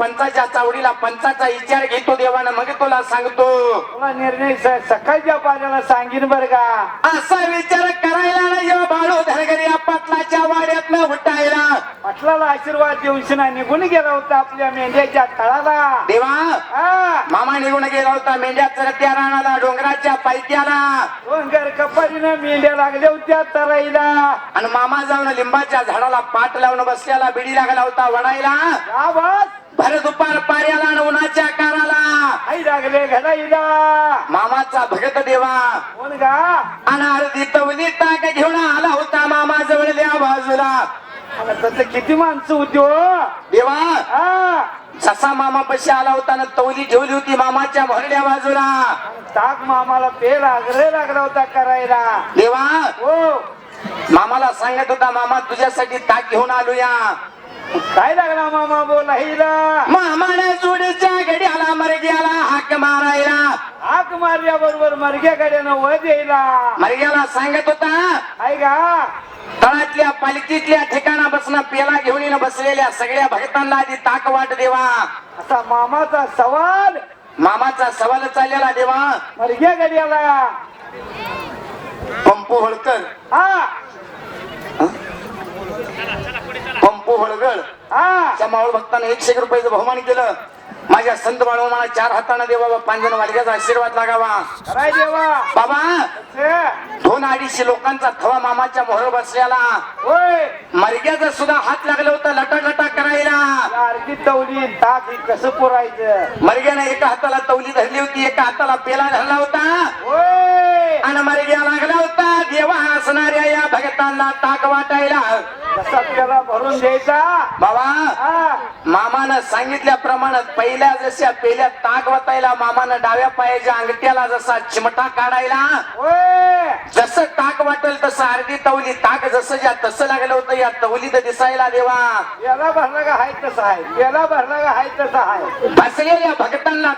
पंचाच्या चावडीला पंचाचा विचार घेतो देवानं. मग तुला सांगतो. तुला निर्णय सकाळच्या पाण्याला सांगीन बर का? असा विचार करायला नाही बाळू धनगरी या पाटलाच्या वाड्यात उठायला. पाटलाला आशीर्वाद देऊन निघून गेला होता आपल्या मेंढ्याच्या तळाला. देवा हा. मामा निघून गेला होता मेंढ्या चरत्या राणाला डोंगराच्या पायथ्याला. डोंगर कपारीनं मेंढ्या लागल्या होत्या तराईला. आणि मामा जाऊन लिंबाच्या झाडाला पाट लावून बसल्याला बिडी लागला होता वडायला आवाज भर दुपार पाऱ्याला आणि उन्हाच्या काराला आई लागले घडाईला मामाचा भगत देवा. कोण गा? अर्धी तवली ताक घेऊन आला होता मामा जवळल्या बाजूला. त्याचं किती माणसं होती हो. देवा हा. जसा मामा पशी आला होता ना तवली ठेवली होती मामाच्या भरल्या बाजूला. ताक मामाला पेल आग्रह लागला होता करायला. देवा हो. मामाला सांगत होता मामा तुझ्यासाठी ताक घेऊन आलो या काय लागला मामा बोला हिला मामाने जोडीच्या घड्याला मरग्याला हाक मारायला. हाक मारल्या बरोबर मरग्या गाड्यानं वध यायला मरग्याला सांगत होता आहे का? तळातल्या पालखीतल्या ठिकाणा बसणं पेला घेऊन बसलेल्या सगळ्या भक्तांना आधी ताक वाट देवा. असा मामाचा सवाल. मामाचा सवाल चाललेला देवा. मरग्या गाड्याला. पंपू होळकर. हा पंपू होळगळ त्या मावळ भक्ताने एकशे एक रुपयाचं बहुमान केलं माझ्या संत बाळू मला चार हाताने देवा पांजन वाडग्याचा आशीर्वाद लागावा. देवा. बाबा. दोन अडीचशे लोकांचा थवा मामाच्या मोहर बसलेला. होय. मरग्याचं सुद्धा हात लागलं होतं लटा लटा करायला अर्धी तवली ताक ही कसं पुरायचं? मरग्याने एका हाताला तवली धरली होती एका हाताला पेला धरला होता. होय. आणि मरग्या लागला होता देवा असणाऱ्या या भगतांना ताक वाटायला. त्याला भरून. द्यायचा बाबा मामानं सांगितल्याप्रमाणे पहिल्या जशा पेल्या ताक वाटायला मामानं डाव्या पायाच्या अंगठ्याला जसा चिमटा काढायला जसं ताक वाटेल तसं अर्धी तवली ताक जसं ज्या तसं लागलं होतं या तवलीत दिसायला देवा. याला भरला का हाय तसा आहे याला भरला का हाय तसा आहे बसलेल्या भक्तांना